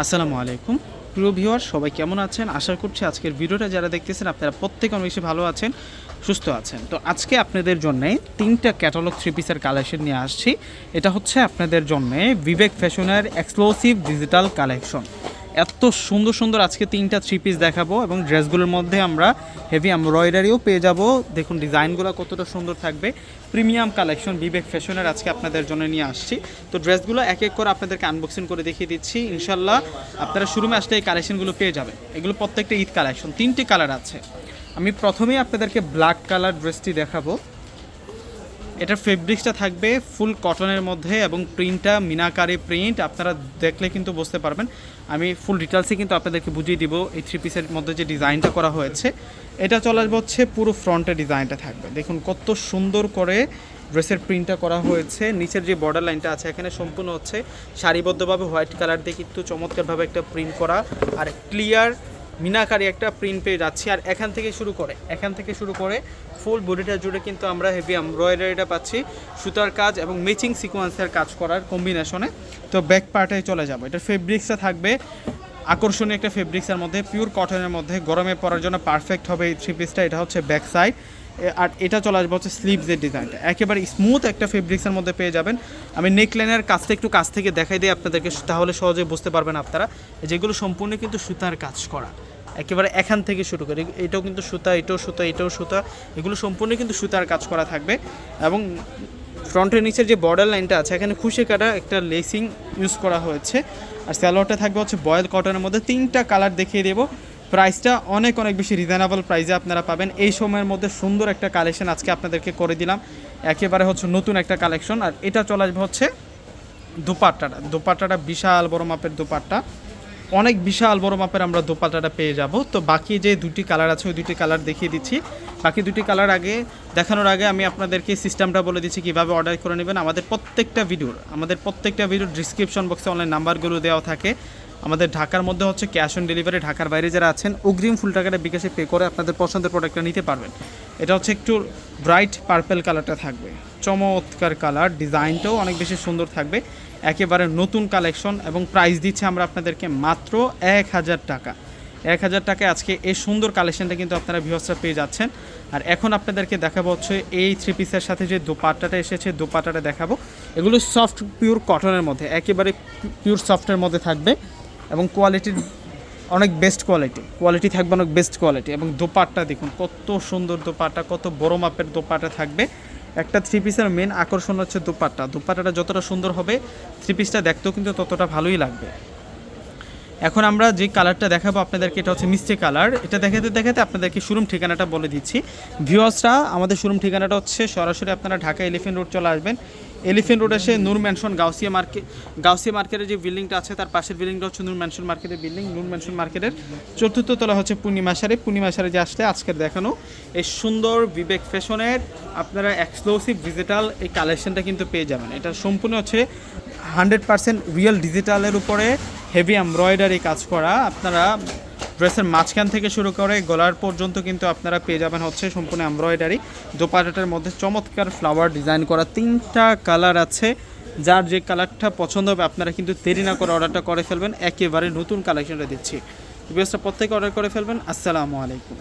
আসসালামু আলাইকুম। প্রিয় ভিউয়ার সবাই কেমন আছেন? আশা করছি আজকের ভিডিওটা যারা দেখতেছেন, আপনারা প্রত্যেকে অনেক বেশি ভালো আছেন, সুস্থ আছেন। তো আজকে আপনাদের জন্য তিনটা ক্যাটালগ থ্রি পিসের কালেকশন নিয়ে আসছি। এটা হচ্ছে আপনাদের জন্যে বিবেক ফ্যাশনের এক্সক্লুসিভ ডিজিটাল কালেকশন এত সুন্দর সুন্দর আজকে তিনটা থ্রি পিস দেখাবো এবং ড্রেসগুলোর মধ্যে আমরা হেভি এমব্রয়ডারিও পেয়ে যাব। দেখুন ডিজাইনগুলো কতটা সুন্দর থাকবে। প্রিমিয়াম কালেকশন, বিবেক ফ্যাশনের আজকে আপনাদের জন্য নিয়ে আসছি। তো ড্রেসগুলো এক এক করে আপনাদেরকে আনবক্সিং করে দেখিয়ে দিচ্ছি। ইনশাল্লাহ আপনারা শুরুমে আসলে এই কালেকশনগুলো পেয়ে যাবেন। এগুলো প্রত্যেকটা ঈদ কালেকশন তিনটি কালার আছে। আমি প্রথমেই আপনাদেরকে ব্ল্যাক কালার ড্রেসটি দেখাবো। এটার ফেব্রিক্সটা থাকবে ফুল কটনের মধ্যে এবং প্রিন্টটা মিনাকারি প্রিন্ট আপনারা দেখলে কিন্তু বুঝতে পারবেন। আমি ফুল ডিটেলসে কিন্তু আপনাদেরকে বুঝিয়ে দিব এই থ্রি পিসের মধ্যে যে ডিজাইনটা করা হয়েছে। এটা চলে আসবে হচ্ছে পুরো ফ্রন্টের ডিজাইনটা থাকবে। দেখুন কত সুন্দর করে ড্রেসের প্রিন্টটা করা হয়েছে। নিচের যে বর্ডার লাইনটা আছে, এখানে সম্পূর্ণ হচ্ছে সারিবদ্ধভাবে হোয়াইট কালার দিয়ে কিন্তু চমৎকারভাবে একটা প্রিন্ট করা। আর ক্লিয়ার মিনাকারি একটা প্রিন্ট পেয়ে যাচ্ছি। আর এখান থেকে শুরু করে, এখান থেকে শুরু করে ফুল বডিটা জুড়ে কিন্তু আমরা হেভি এমব্রয়ডারিটা পাচ্ছি। সুতার কাজ এবং ম্যাচিং সিকোয়েন্সের কাজ করার কম্বিনেশনে তো ব্যাক পার্টে চলে যাব। এটা ফেব্রিক্সটা থাকবে। আকর্ষণীয় একটা ফেব্রিক্সের মধ্যে পিওর কটনের মধ্যে। গরমে পরার জন্য পারফেক্ট হবে এই থ্রি পিসটা এটা হচ্ছে ব্যাক সাইড আর এটা চলে আসবে হচ্ছে স্লিভসের ডিজাইনটা একেবারে স্মুথ একটা ফেব্রিক্সের মধ্যে পেয়ে যাবেন। আমি নেকলাইনের কাজটা একটু কাছ থেকে দেখাই দিই আপনাদেরকে, তাহলে সহজে বুঝতে পারবেন আপনারা। যেগুলো সম্পূর্ণ কিন্তু সুতার কাজ করা। একেবারে এখান থেকে শুরু করে, এটাও কিন্তু সুতা, এটাও সুতা এটাও সুতা, এগুলো সম্পূর্ণ কিন্তু সুতার কাজ করা থাকবে। এবং ফ্রন্টের নিচের যে বর্ডার লাইনটা আছে, এখানে খুশি কাটা একটা লেসিং ইউজ করা হয়েছে। আর স্যালোয়ারটা থাকবে হচ্ছে বয়েল কটনের মধ্যে। তিনটা কালার দেখিয়ে দেবো। প্রাইসটা অনেক অনেক বেশি রিজনেবল প্রাইসে আপনারা পাবেন। এই সময়ের মধ্যে সুন্দর একটা কালেকশন আজকে আপনাদেরকে করে দিলাম। একেবারে হচ্ছে নতুন একটা কালেকশন আর এটা চলে আসবে হচ্ছে দুপাট্টাটা। দুপাট্টাটা বিশাল বড় মাপের দুপাট্টা। অনেক বিশাল বড় মাপের আমরা দোপাট্টাটা পেয়ে যাব। তো বাকি যে দুটি কালার আছে, ওই দুটি কালার দেখিয়ে দিচ্ছি। বাকি দুটি কালার আগে, দেখানোর আগে আমি আপনাদেরকে সিস্টেমটা বলে দিচ্ছি কীভাবে অর্ডার করে নেবেন। আমাদের প্রত্যেকটা ভিডিওর, আমাদের প্রত্যেকটা ভিডিওর ডিসক্রিপশন বক্সে অনলাইন নাম্বারগুলো দেওয়া থাকে। আমাদের ঢাকার মধ্যে হচ্ছে ক্যাশ অন ডেলিভারি ঢাকার বাইরে যারা আছেন, অগ্রিম ফুল টাকাটা বিকাশে পে করে আপনাদের পছন্দের প্রোডাক্টটা নিতে পারবেন। এটা হচ্ছে একটু ব্রাইট পার্পেল কালারটা থাকবে। চমৎকার কালার ডিজাইনটাও অনেক বেশি সুন্দর থাকবে। একেবারে নতুন কালেকশন এবং প্রাইস দিচ্ছে আমরা আপনাদেরকে মাত্র এক হাজার টাকা। এক হাজার টাকায় আজকে এই সুন্দর কালেকশনটা কিন্তু আপনারা ভিউসটা পেয়ে যাচ্ছেন। আর এখন আপনাদেরকে দেখাবো হচ্ছে এই থ্রি পিসের সাথে যে দোপাট্টাটা এসেছে, দোপাট্টাটা দেখাবো। এগুলো সফট পিওর কটনের মধ্যে, একেবারে পিওর সফটের মধ্যে থাকবে এবং কোয়ালিটির অনেক বেস্ট কোয়ালিটি কোয়ালিটি থাকবে অনেক বেস্ট কোয়ালিটি এবং দোপাট্টা দেখুন, কত সুন্দর দোপাট্টা, কত বড় মাপের দোপাট্টা থাকবে। একটা থ্রি পিসের মেন আকর্ষণ হচ্ছে দোপাট্টা। দোপাট্টাটা যতটা সুন্দর হবে থ্রি পিসটা দেখতেও কিন্তু ততটা ভালোই লাগবে। এখন আমরা যে কালারটা দেখাবো আপনাদেরকে, এটা হচ্ছে মিষ্টি কালার এটা দেখাতে দেখাতে আপনাদেরকে শোরুম ঠিকানাটা বলে দিচ্ছি। ভিউয়ার্সরা আমাদের শোরুম ঠিকানাটা হচ্ছে সরাসরি আপনারা ঢাকা এলিফেন্ট রোড চলে আসবেন। এলিফেন্ট রোড এসে নূর ম্যানশন গাউসিয়া মার্কেট গাউসিয়া মার্কেটের যে বিল্ডিংটা আছে তার পাশের বিল্ডিংটা হচ্ছে নূর ম্যানশন মার্কেটের বিল্ডিং। নূর ম্যানশন মার্কেটের চতুর্থ তলা হচ্ছে পূর্ণিমা সারে। পূর্ণিমা সারে যে আসলে আজকের দেখানো, এই সুন্দর বিবেক ফ্যাশনের আপনারা এক্সক্লুসিভ ডিজিটাল এই কালেকশনটা কিন্তু পেয়ে যাবেন। এটা সম্পূর্ণ হচ্ছে হান্ড্রেড পার্সেন্ট রিয়েল ডিজিটালের উপরে হেভি এমব্রয়ডারি কাজ করা। আপনারা ড্রেসের মাঝখান থেকে শুরু করে গলার পর্যন্ত কিন্তু আপনারা পেয়ে যাবেন হচ্ছে সম্পূর্ণ এমব্রয়ডারি। দোপাটাটার মধ্যে চমৎকার ফ্লাওয়ার ডিজাইন করা তিনটা কালার আছে। যার যে কালারটা পছন্দ হবে, আপনারা কিন্তু দেরি না করে অর্ডারটা করে ফেলবেন। একেবারে নতুন কালেকশনটা দিচ্ছি। ড্রেসটা প্রত্যেকে অর্ডার করে ফেলবেন। আসসালামু আলাইকুম।